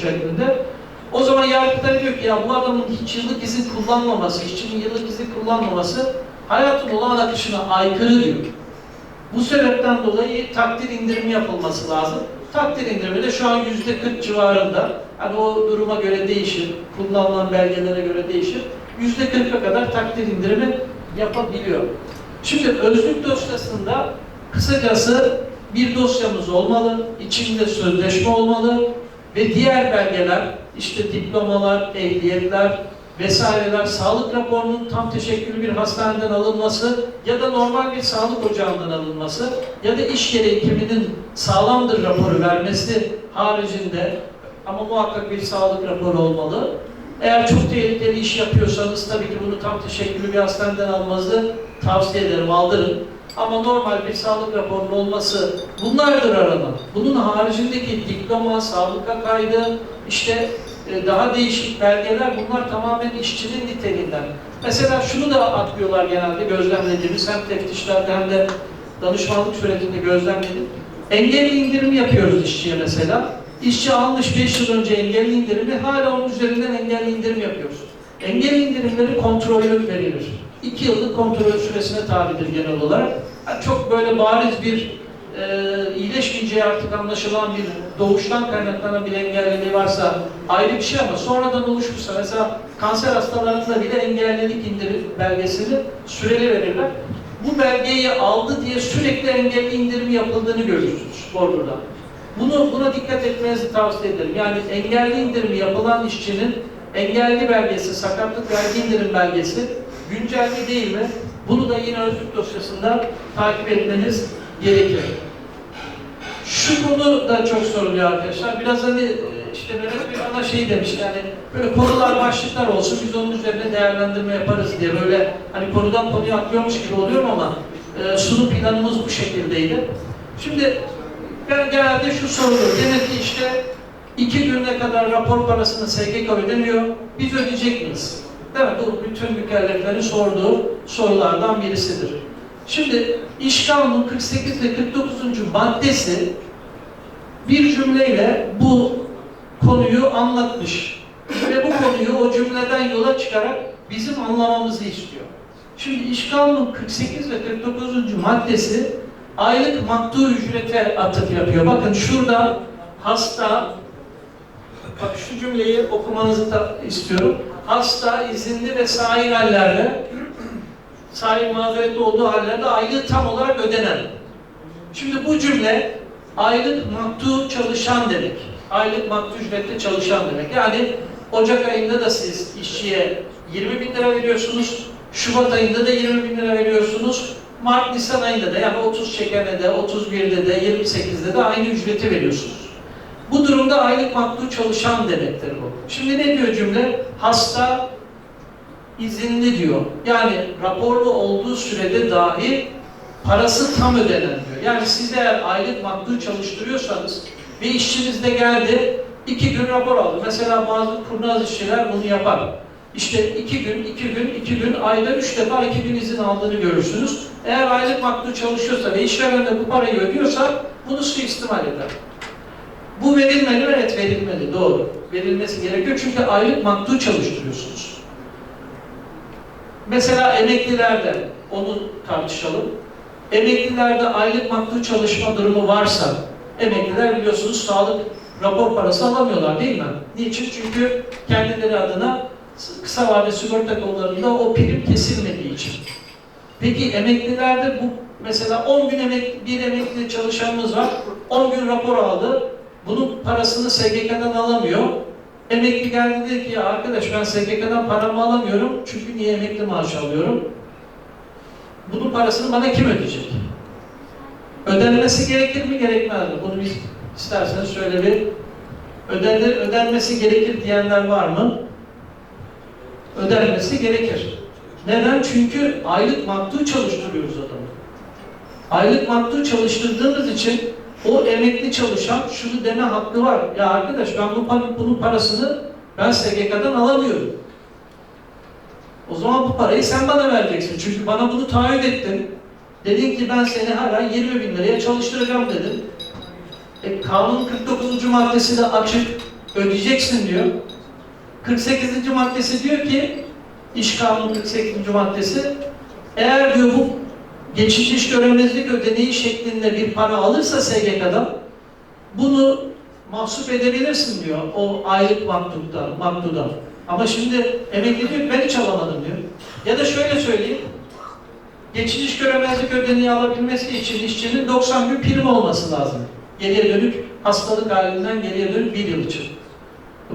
şeklinde. O zaman yargıtay diyor ki ya bu adamın hiç yıllık izin kullanmaması, işçinin yıllık izin kullanmaması hayatın olağan akışına aykırı diyor. Bu sebepten dolayı takdir indirimi yapılması lazım. Takdir indirimi de şu an yüzde 40 civarında. Hani o duruma göre değişir, kullanılan belgelere göre değişir. Yüzde 40'a kadar takdir indirimi yapabiliyor. Şimdi özlük dosyasında kısacası bir dosyamız olmalı, içinde sözleşme olmalı ve diğer belgeler, işte diplomalar, ehliyetler vesaireler, sağlık raporunun tam teşekküllü bir hastaneden alınması ya da normal bir sağlık ocağından alınması ya da iş yeri hekiminin sağlamdır raporu vermesi haricinde ama muhakkak bir sağlık raporu olmalı. Eğer çok tehlikeli iş yapıyorsanız tabii ki bunu tam teşekküllü bir hastaneden almanızı tavsiye ederim, aldırın. Ama normal bir sağlık raporunun olması bunlardır aranan. Bunun haricindeki diploma, sağlık kaydı, işte e, daha değişik belgeler bunlar tamamen işçinin niteliğinden. Mesela şunu da atlıyorlar genelde gözlemlediğimiz hem teftişlerde hem de danışmanlık sürecinde gözlemledim. Engelli indirimi yapıyoruz işçiye mesela. İşçi almış 5 yıl önce engelli indirimi, hala onun üzerinden engelli indirim yapıyoruz. Engelli indirimleri kontrollü verilir. 2 yıllık kontrol süresine tabidir genel olarak. Yani çok böyle bariz bir e, iyileşmeyeceği artık anlaşılan bir doğuştan kaynaklanan bir engelliliği varsa ayrı bir şey ama sonradan oluşmuşsa mesela kanser hastalarında bile engellilik indirim belgesini süreli verirler. Bu belgeyi aldı diye sürekli engelli indirimi yapıldığını görürsünüz bordroda. Bunu, buna dikkat etmenizi tavsiye ederim. Yani engelli indirimi yapılan işçinin engelli belgesi, sakatlık vergi indirim belgesi güncel mi değil mi? Bunu da yine özlük dosyasında takip etmeniz gerekir. Şu konu da çok soruluyor arkadaşlar. Biraz hani e, işte Mehmet Bey bana şey demiş yani böyle konular başlıklar olsun biz onun üzerine değerlendirme yaparız diye böyle hani konudan konuya atlıyormuş gibi oluyorum ama e, sunum planımız bu şekildeydi. Şimdi ben genelde şu sorulur. Demek ki işte iki gününe kadar rapor parasını SGK ödemiyor. Biz ödeyecek miyiz? Mi? Bu bütün mükelleflerin sorduğu sorulardan birisidir. Şimdi İş Kanunu 48 ve 49. maddesi bir cümleyle bu konuyu anlatmış. Ve bu konuyu o cümleden yola çıkarak bizim anlamamızı istiyor. Şimdi İş Kanunu 48 ve 49. maddesi aylık maktu ücrete atıf yapıyor. Bakın şurada hasta, bak şu cümleyi okumanızı da istiyorum. Hasta, izinli ve sahil hallerde, sahil mazeretli olduğu hallerde aylığı tam olarak ödenen. Şimdi bu cümle aylık maktu çalışan demek. Aylık maktu ücretle çalışan demek. Yani Ocak ayında da siz işçiye 20 bin lira veriyorsunuz, Şubat ayında da 20 bin lira veriyorsunuz, Mart, Nisan ayında da yani 30 çekene de, 31'de de, 28'de de aynı ücreti veriyorsunuz. Bu durumda aylık maktu çalışan demektir bu. Şimdi ne diyor cümle? Hasta izinli diyor. Yani raporlu olduğu sürede dahi parası tam ödenen diyor. Yani siz eğer aylık maktu çalıştırıyorsanız ve işçiniz de geldi, iki gün rapor aldı. Mesela bazı kurnaz işçiler bunu yapar. İşte iki gün, iki gün, iki gün, ayda üç defa iki gün izin aldığını görürsünüz. Eğer aylık maktu çalışıyorsa ve işveren de bu parayı ödüyorsa bunu suistimal eder. Bu verilmeli mi? Evet verilmeli. Doğru. Verilmesi gerekiyor çünkü aylık maktu çalıştırıyorsunuz. Mesela emeklilerde onu tartışalım. Emeklilerde aylık maktu çalışma durumu varsa emekliler biliyorsunuz sağlık rapor parası alamıyorlar değil mi? Niçin? Çünkü kendileri adına kısa vade sigorta kollarında o prim kesilmediği için. Peki emeklilerde bu mesela 10 gün emek, bir emekli çalışanımız var. 10 gün rapor aldı. Bunun parasını SGK'dan alamıyor. Emekli geldi dedi ki arkadaş ben SGK'dan paramı alamıyorum. Çünkü niye emekli maaşı alıyorum? Bunun parasını bana kim ödeyecek? Ödenmesi gerekir mi gerekmez mi? Bunu biz isterseniz şöyle bir ödenir, ödenmesi gerekir diyenler var mı? Ödenmesi gerekir. Neden? Çünkü aylık maktu çalıştırıyoruz adamı. Aylık maktu çalıştırdığımız için o emekli çalışan şunu deme hakkı var. Ya arkadaş ben bu bunun parasını ben SGK'dan alamıyorum. O zaman bu parayı sen bana vereceksin. Çünkü bana bunu taahhüt ettin. Dedin ki ben seni hala 20 bin liraya çalıştıracağım dedin. E, kanun 49. maddesi de açık. ödeyeceksin diyor. 48. maddesi diyor ki, İş Kanunu 48. maddesi, eğer diyor bu geçici iş göremezlik ödeneği şeklinde bir para alırsa SGK'dan, bunu mahsup edebilirsin diyor o aylık maktuptan, maktudan. Ama şimdi emekli diyor ben hiç alamadım diyor. Ya da şöyle söyleyeyim, geçici iş göremezlik ödeneği alabilmesi için işçinin 90 gün prim olması lazım. Geriye dönük hastalık halinden geriye dönük bir yıl için.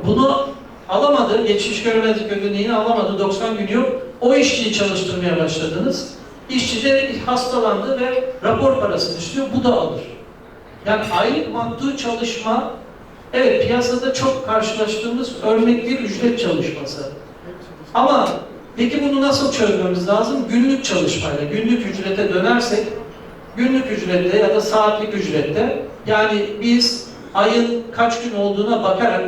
Bunu alamadı, geçiş görmezlik ödeneğini alamadı, 90 gün yok. O işçiyi çalıştırmaya başladınız. İşçi de hastalandı ve rapor parasını istiyor, bu da alır. Yani aylık maktu çalışma, evet piyasada çok karşılaştığımız örnek bir ücret çalışması. Ama peki bunu nasıl çözmemiz lazım? Günlük çalışmayla, günlük ücrete dönersek, günlük ücrette ya da saatlik ücrette, yani biz ayın kaç gün olduğuna bakarak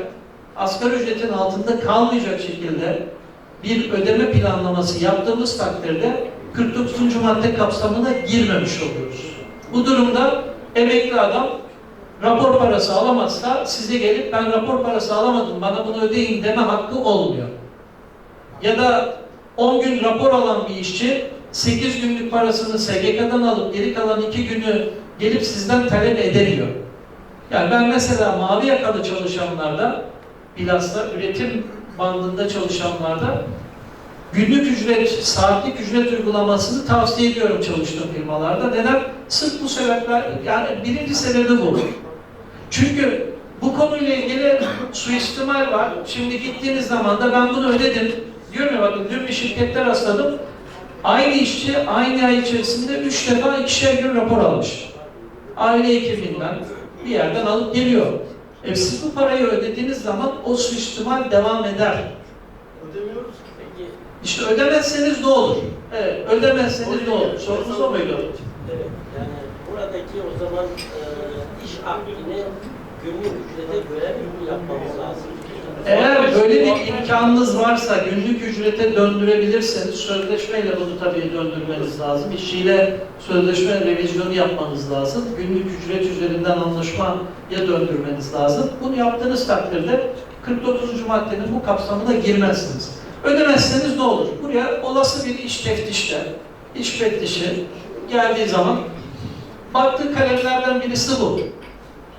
asgari ücretin altında kalmayacak şekilde bir ödeme planlaması yaptığımız takdirde 49. madde kapsamına girmemiş oluyoruz. Bu durumda emekli adam rapor parası alamazsa size gelip ben rapor parası alamadım bana bunu ödeyin deme hakkı olmuyor. Ya da 10 gün rapor alan bir işçi 8 günlük parasını SGK'dan alıp geri kalan 2 günü gelip sizden talep edemiyor. Yani ben mesela mavi yakalı çalışanlarda bilhassa üretim bandında çalışanlarda günlük ücret, saatlik ücret uygulamasını tavsiye ediyorum çalıştığım firmalarda. Neden? Sırf bu sebepler, yani birinci sebebi bu. Çünkü bu konuyla ilgili suistimal var. Şimdi gittiğiniz zaman da ben bunu ödedim. Diyorum ya bakın dün bir şirkette rastladım. Aynı işçi aynı ay içerisinde üç defa ikişer gün rapor almış. Aile hekiminden bir yerden alıp geliyor. E siz bu parayı ödediğiniz zaman o suistimal devam eder. İşte ödemezseniz ne olur? Evet, ödemezseniz ne olur? Sorunuz o muydu? evet, yani buradaki o zaman e, iş akdini günlük ücrete göre mi yapmamız lazım? Eğer böyle bir imkanınız varsa günlük ücrete döndürebilirseniz sözleşmeyle bunu tabii döndürmeniz lazım. İşçiyle sözleşme revizyonu yapmanız lazım. Günlük ücret üzerinden anlaşmaya döndürmeniz lazım. Bunu yaptığınız takdirde 49. maddenin bu kapsamına girmezsiniz. Ödemezseniz ne olur? Buraya olası bir iş teftişte, iş müfettişi geldiği zaman baktığı kalemlerden birisi bu.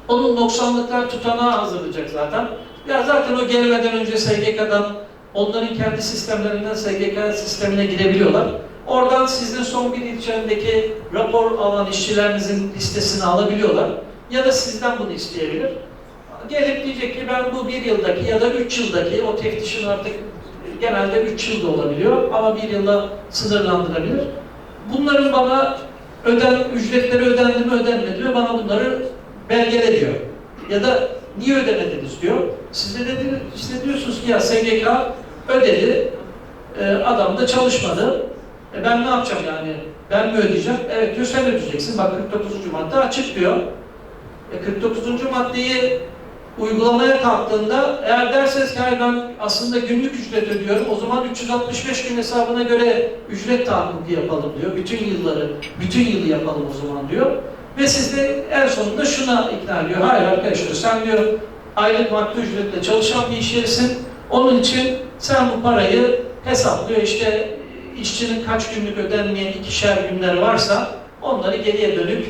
Onun noksanlıklar tutanağı hazırlayacak zaten. Ya zaten o gelmeden önce SGK'dan, onların kendi sistemlerinden SGK sistemine girebiliyorlar. Oradan sizin son bir ilçendeki rapor alan işçilerinizin listesini alabiliyorlar. Ya da sizden bunu isteyebilir. Gelip diyecek ki ben bu bir yıldaki ya da üç yıldaki, o teftişin artık genelde üç yılda olabiliyor ama bir yılla sınırlandırabilir. Bunların bana öden, ücretleri ödendi mi ödenmedi mi bana bunları belgele diyor. Ya da niye ödemediniz diyor. Siz de dedi, işte diyorsunuz ki ya SGK ödedi, e, adam da çalışmadı. E ben ne yapacağım yani? Ben mi ödeyeceğim? Evet diyor sen ödeyeceksin. Bak 49. madde açık diyor. E 49. maddeyi uygulamaya kalktığında eğer derseniz ki ben aslında günlük ücret ödüyorum o zaman 365 gün hesabına göre ücret tahakkuku yapalım diyor. Bütün yılları, bütün yılı yapalım o zaman diyor. Ve siz de en sonunda şuna ikna ediyor. Hayır arkadaşlar sen diyor aylık maddi ücretle çalışan bir iş yerisin. Onun için sen bu parayı hesaplıyor. İşte işçinin kaç günlük ödenmeyen ikişer günler varsa onları geriye dönük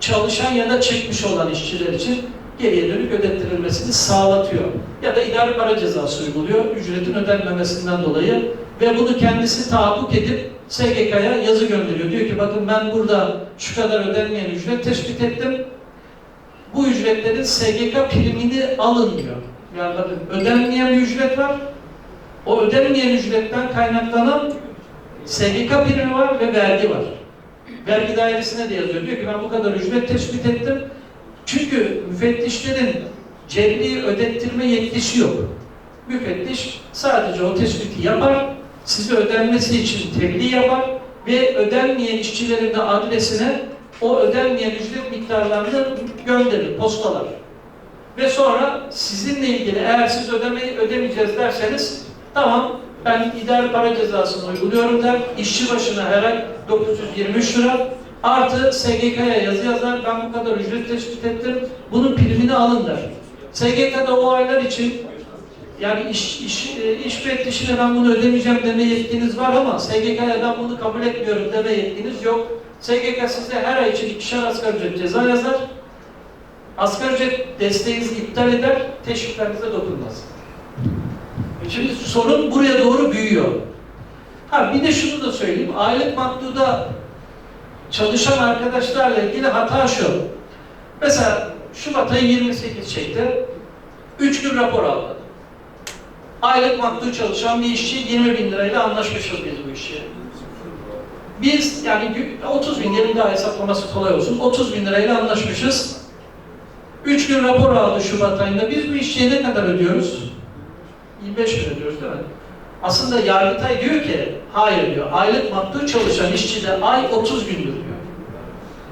çalışan ya da çekmiş olan işçiler için geriye dönük ödettirilmesini sağlatıyor. Ya da idari para cezası uyguluyor ücretin ödenmemesinden dolayı ve bunu kendisi tahakkuk edip SGK'ya yazı gönderiyor. Diyor ki bakın ben burada şu kadar ödenmeyen ücret tespit ettim. Bu ücretlerin SGK primini alın diyor. Yani bakın ödenmeyen bir ücret var. O ödenmeyen ücretten kaynaklanan SGK primi var ve vergi var. Vergi dairesine de yazıyor. Diyor ki ben bu kadar ücret tespit ettim. Çünkü müfettişlerin cebri ödettirme yetkisi yok. Müfettiş sadece o tespiti yapar, size ödenmesi için tebliğ yapar ve ödenmeyen işçilerin de adresine o ödenmeyen ücret miktarlarını gönderir, postalar. Ve sonra sizinle ilgili eğer siz ödemeyi ödemeyeceğiz derseniz tamam ben idari para cezasını uyguluyorum der. İşçi başına her ay 923 lira artı SGK'ya yazı yazar ben bu kadar ücret tespit ettim bunun primini alın der. SGK'da o aylar için yani iş, iş, e, iş müfettişine ben bunu ödemeyeceğim deme yetkiniz var ama SGK'ya ben bunu kabul etmiyorum deme yetkiniz yok. SGK size her ay için ikişer asgari ücret ceza yazar. Asgari ücret desteğinizi iptal eder, teşviklerinize dokunmaz. Şimdi sorun buraya doğru büyüyor. Ha bir de şunu da söyleyeyim. Aylık maktuda çalışan arkadaşlarla ilgili hata şu. Mesela Şubat ayı 28 çekti. 3 gün rapor aldı. Aylık maktu çalışan bir işçi 20 bin lirayla anlaşmışız biz bu işi. Biz yani gü- 30 bin gelin daha hesaplaması kolay olsun. 30 bin lirayla anlaşmışız. 3 gün rapor aldı Şubat ayında. Biz bu işçiye ne kadar ödüyoruz? 25 bin ödüyoruz değil mi? Aslında Yargıtay diyor ki, hayır diyor, aylık maktul çalışan işçide ay 30 gündür diyor.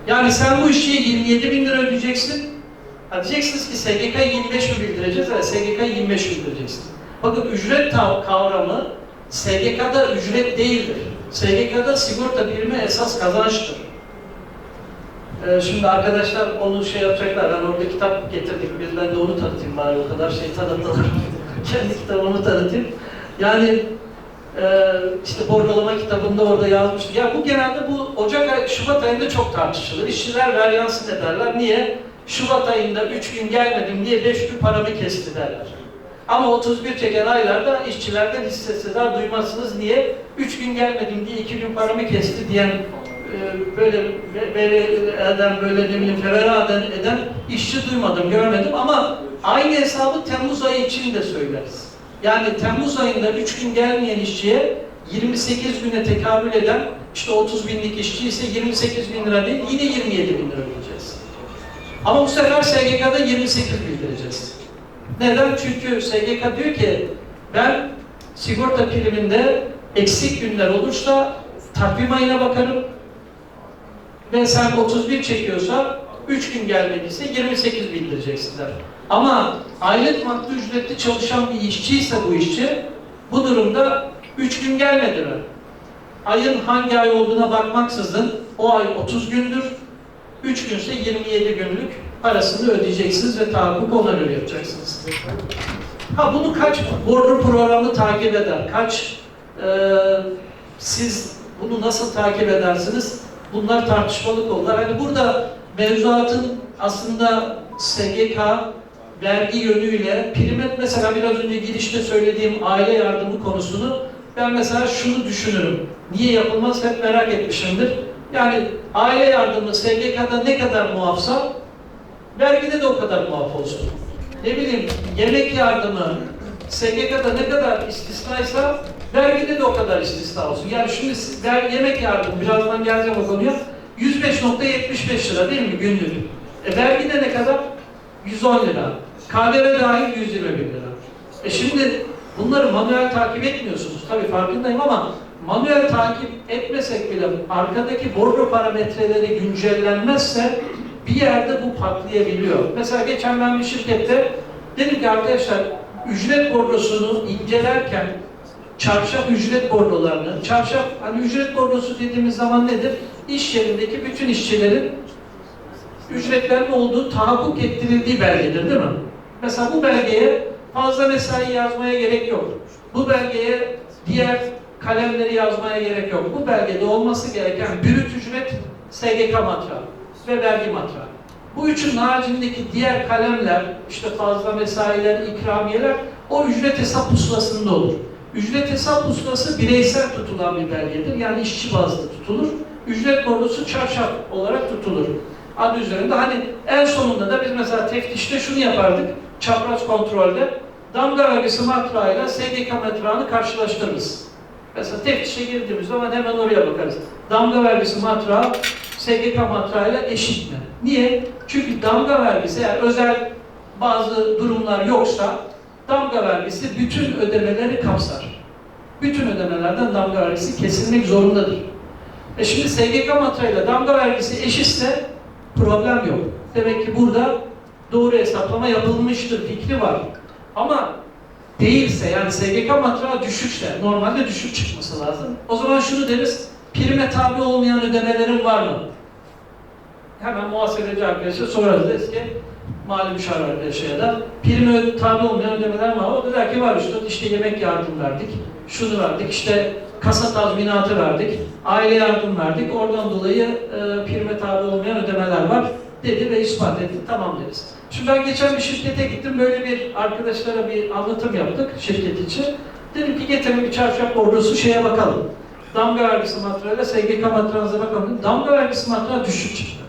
Yani sen bu işçiye 27 bin lira ödeyeceksin. Ha diyeceksiniz ki SGK 25 mi bildireceğiz? Evet, SGK 25 bildireceksin. Bakın ücret kavramı SGK'da ücret değildir. SGK'da sigorta primi esas kazançtır. Ee, şimdi arkadaşlar onu şey yapacaklar. Ben orada kitap getirdik. Bir ben de onu tanıtayım bari. O kadar şey tanıtılır. Kendi kitabımı tanıtayım. Yani e, işte bornolama kitabında orada yazmıştı. Ya bu genelde bu Ocak Şubat ayında çok tartışılır. İşçiler veryansın ederler. Niye? Şubat ayında 3 gün gelmedim diye 5 gün paramı kesti derler. Ama 31 çeken aylarda işçilerden hissesizler duymazsınız. Niye? 3 gün gelmedim diye 2 gün paramı kesti diyen e, böyle eden böyle ne bileyim fevera eden, eden işçi duymadım, görmedim ama aynı hesabı Temmuz ayı için de söyleriz. Yani Temmuz ayında 3 gün gelmeyen işçiye 28 güne tekabül eden işte 30 binlik işçi ise 28 bin lira değil yine 27 bin lira ödeyeceğiz. Ama bu sefer SGK'da 28 bildireceğiz. Neden? Çünkü SGK diyor ki ben sigorta priminde eksik günler olursa takvim ayına bakarım ve sen 31 çekiyorsa 3 gün gelmediyse 28 bildireceksin der. Ama aylık maktu ücretli çalışan bir işçi ise bu işçi bu durumda 3 gün gelmedi mi? Ayın hangi ay olduğuna bakmaksızın o ay 30 gündür, 3 günse 27 günlük parasını ödeyeceksiniz ve tahakkuk ona yapacaksınız. Ha bunu kaç borcu programı takip eder? Kaç e, siz bunu nasıl takip edersiniz? Bunlar tartışmalı konular. Hani burada mevzuatın aslında SGK vergi yönüyle primet mesela biraz önce girişte söylediğim aile yardımı konusunu ben mesela şunu düşünürüm. Niye yapılmaz hep merak etmişimdir. Yani aile yardımı SGK'da ne kadar muafsa vergide de o kadar muaf olsun. Ne bileyim yemek yardımı SGK'da ne kadar istisnaysa vergide de o kadar istisna olsun. Yani şimdi yemek yardımı birazdan geleceğim o konuya 105.75 lira değil mi günlük? E vergide ne kadar? 110 lira. KDV dahil 121 lira. E şimdi bunları manuel takip etmiyorsunuz. Tabii farkındayım ama manuel takip etmesek bile arkadaki bordo parametreleri güncellenmezse bir yerde bu patlayabiliyor. Mesela geçen ben bir şirkette dedim ki arkadaşlar ücret bordrosunu incelerken çarşaf ücret bordolarını, çarşaf hani ücret bordosu dediğimiz zaman nedir? İş yerindeki bütün işçilerin ücretlerinin olduğu tahakkuk ettirildiği belgedir değil mi? Mesela bu belgeye fazla mesai yazmaya gerek yok. Bu belgeye diğer kalemleri yazmaya gerek yok. Bu belgede olması gereken brüt ücret SGK matrağı ve vergi matrağı. Bu üçün haricindeki diğer kalemler, işte fazla mesailer, ikramiyeler o ücret hesap pusulasında olur. Ücret hesap pusulası bireysel tutulan bir belgedir. Yani işçi bazlı tutulur. Ücret bordosu çarşaf olarak tutulur. Adı üzerinde. Hani en sonunda da biz mesela teftişte şunu yapardık. Çapraz kontrolde damga vergisi matrağıyla SGK matrağını karşılaştırırız. Mesela teftişe girdiğimiz zaman hemen oraya bakarız. Damga vergisi matrağı SGK matrağıyla eşit mi? Niye? Çünkü damga vergisi eğer özel bazı durumlar yoksa damga vergisi bütün ödemeleri kapsar. Bütün ödemelerden damga vergisi kesilmek zorundadır. E şimdi SGK matrağıyla damga vergisi eşitse problem yok. Demek ki burada doğru hesaplama yapılmıştır fikri var. Ama değilse yani SGK matrağı düşükse normalde düşük çıkması lazım. O zaman şunu deriz prime tabi olmayan ödemelerin var mı? Hemen muhasebeci arkadaşa sorarız deriz ki mali müşavir arkadaşa da prime tabi olmayan ödemeler var. O da der ki var işte, işte yemek yardım verdik, şunu verdik, işte kasa tazminatı verdik, aile yardım verdik. Oradan dolayı e, prime tabi olmayan ödemeler var dedi ve ispat etti. Tamam deriz. Şimdi ben geçen bir şirkete gittim. Böyle bir arkadaşlara bir anlatım yaptık şirket için. Dedim ki getirin bir çarşaf bordosu şeye bakalım. Damga vergisi matrağıyla SGK matrağınıza bakalım. Damga vergisi matrağı düşük çıktı.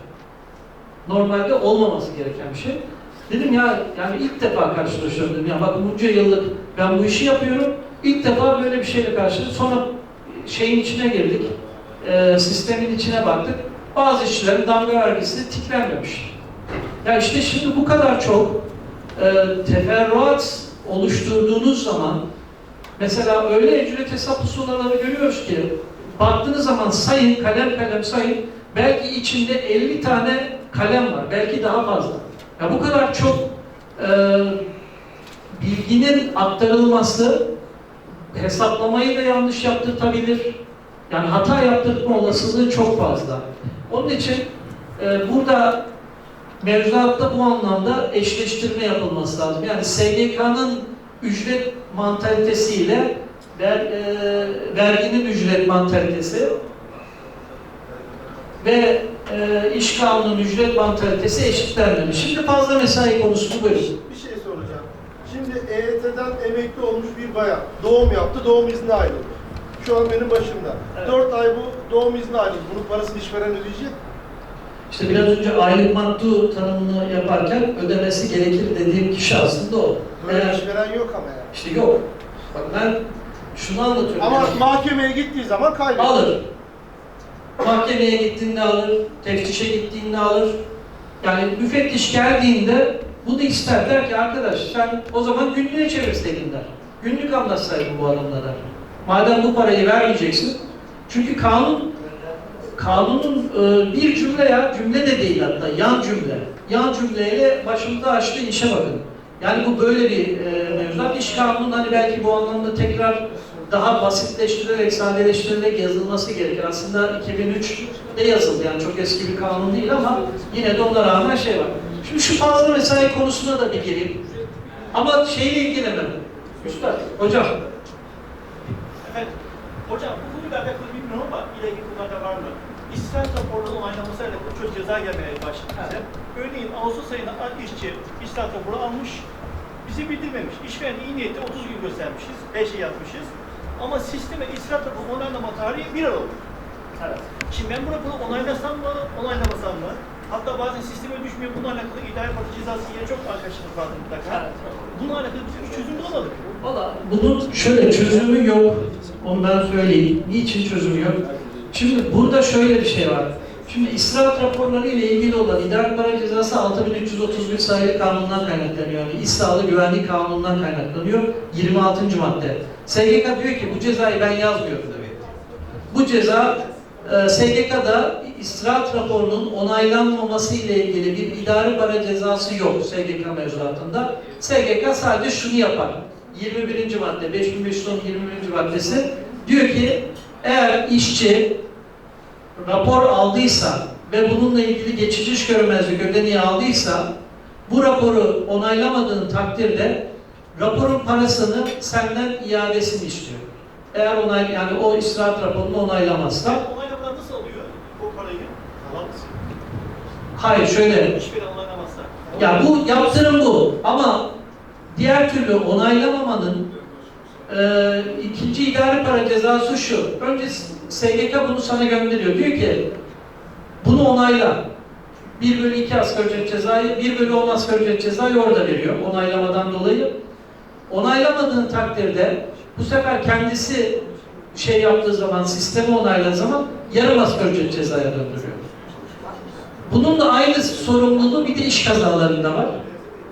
Normalde olmaması gereken bir şey. Dedim ya yani ilk defa karşılaşıyorum dedim. Ya bakın bunca yıllık ben bu işi yapıyorum. İlk defa böyle bir şeyle karşılaştım. Sonra şeyin içine girdik. e, sistemin içine baktık. Bazı işçilerin damga vergisi tiklenmemiş. Ya işte şimdi bu kadar çok e, teferruat oluşturduğunuz zaman mesela öyle ücret hesap pusulaları görüyoruz ki baktığınız zaman sayın, kalem kalem sayın belki içinde 50 tane kalem var, belki daha fazla. Ya bu kadar çok e, bilginin aktarılması hesaplamayı da yanlış yaptırtabilir. Yani hata yaptırtma olasılığı çok fazla. Onun için e, burada mevzuatta bu anlamda eşleştirme yapılması lazım. Yani SGK'nın ücret mantalitesiyle ver, e, verginin ücret mantalitesi ve e, iş kanunun ücret mantalitesi eşitlenmeli. Şimdi fazla mesai konusunu buyurun. Bir şey soracağım. Şimdi EYT'den emekli olmuş bir bayan doğum yaptı, doğum izni ayrıldı. Şu an benim başımda. Evet. 4 ay bu doğum izni ayrıldı. Bunun parasını işveren ödeyecek? İşte biraz önce aylık maddu tanımını yaparken ödemesi gerekir dediğim kişi aslında o. Böyle Eğer, işveren yok ama yani. işte yok. Bak ben şunu anlatıyorum. Ama Yani- mahkemeye gittiği zaman kaybeder. alır. Mahkemeye gittiğinde alır, teftişe gittiğinde alır. Yani müfettiş geldiğinde bunu ister der ki arkadaş sen o zaman günlüğe çevirseydin der. Günlük anlatsaydın bu adamlara. Madem bu parayı vermeyeceksin. Çünkü kanun kanunun e, bir cümle ya cümle de değil hatta yan cümle. Yan cümleyle başımıza açtığı işe bakın. Yani bu böyle bir e, mevzuat. İş kanunun hani belki bu anlamda tekrar daha basitleştirilerek, sadeleştirilerek yazılması gerekir. Aslında 2003'te yazıldı yani çok eski bir kanun değil ama yine de ona rağmen şey var. Şimdi şu fazla mesai konusuna da bir gireyim. Ama şeyle ilgilenemem. Üstad, hocam. Efendim, hocam bu konuyla alakalı bilmiyorum ama ileri konularda var mı? İsrail raporlarının onaylanması alakalı çok ceza gelmeye başladı bize. Örneğin Ağustos ayında işçi İsrail raporu almış, bize bildirmemiş. İşveren iyi niyeti 30 gün göstermişiz, 5 şey yazmışız. Ama sisteme İsrail raporu onaylama tarihi 1 Aralık. Evet. Şimdi ben bu raporu onaylasam mı, onaylamasam mı? Hatta bazen sisteme düşmüyor, bununla alakalı idare parti cezası yine çok arkadaşlık vardı mutlaka. Evet. Bununla alakalı biz bir çözüm bulamadık. Valla bunun şöyle çözümü yok. Onu ben söyleyeyim. Niçin çözümü yok? Şimdi burada şöyle bir şey var. Şimdi israf raporları ile ilgili olan idare para cezası 6331 sayılı kanundan kaynaklanıyor. Yani İş Sağlığı Güvenlik Kanunu'ndan kaynaklanıyor. 26. madde. SGK diyor ki bu cezayı ben yazmıyorum. Bu ceza e, SGK'da istirahat raporunun onaylanmaması ile ilgili bir idari para cezası yok SGK mevzuatında. SGK sadece şunu yapar. 21. madde, 5510 21. maddesi diyor ki eğer işçi rapor aldıysa ve bununla ilgili geçici iş görmezlik ödeneği aldıysa bu raporu onaylamadığın takdirde raporun parasını senden iadesini istiyor. Eğer onay yani o istirahat raporunu onaylamazsa Onaylamadan nasıl alıyor o parayı? Alamaz. Hayır şöyle ya bu yaptırım bu ama diğer türlü onaylamamanın e, ikinci idari para cezası şu. Önce SGK bunu sana gönderiyor. Diyor ki bunu onayla. 1 bölü 2 asgari ücret cezayı, 1 bölü 10 asgari ücret cezayı orada veriyor onaylamadan dolayı. Onaylamadığın takdirde bu sefer kendisi şey yaptığı zaman, sistemi onayladığı zaman yarım asgari ücret cezaya döndürüyor. Bununla aynı sorumluluğu bir de iş kazalarında var.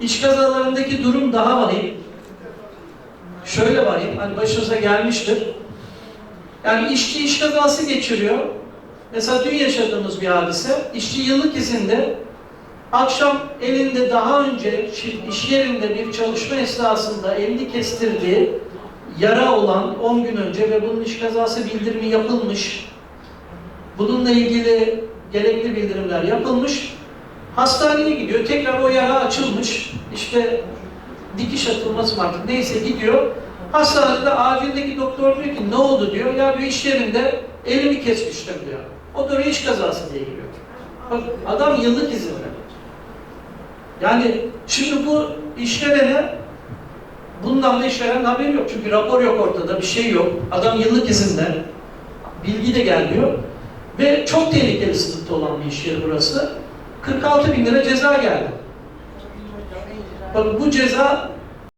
İş kazalarındaki durum daha vahim. Şöyle vahim, hani başınıza gelmiştir. Yani işçi iş kazası geçiriyor. Mesela dün yaşadığımız bir hadise, işçi yıllık izinde akşam elinde daha önce iş yerinde bir çalışma esnasında elini kestirdiği yara olan 10 gün önce ve bunun iş kazası bildirimi yapılmış. Bununla ilgili gerekli bildirimler yapılmış. Hastaneye gidiyor. Tekrar o yara açılmış. İşte dikiş atılması artık neyse gidiyor. Hastanede acildeki doktor diyor ki ne oldu diyor. Ya bir iş yerinde elimi kesmiştim diyor. O da iş kazası diye giriyor. Bak adam yıllık izinde. Yani şimdi bu işverene bundan da işveren haberi yok. Çünkü rapor yok ortada, bir şey yok. Adam yıllık izinde. Bilgi de gelmiyor. Ve çok tehlikeli sınıfta olan bir iş yeri burası. 46 bin lira ceza geldi. Bakın bu ceza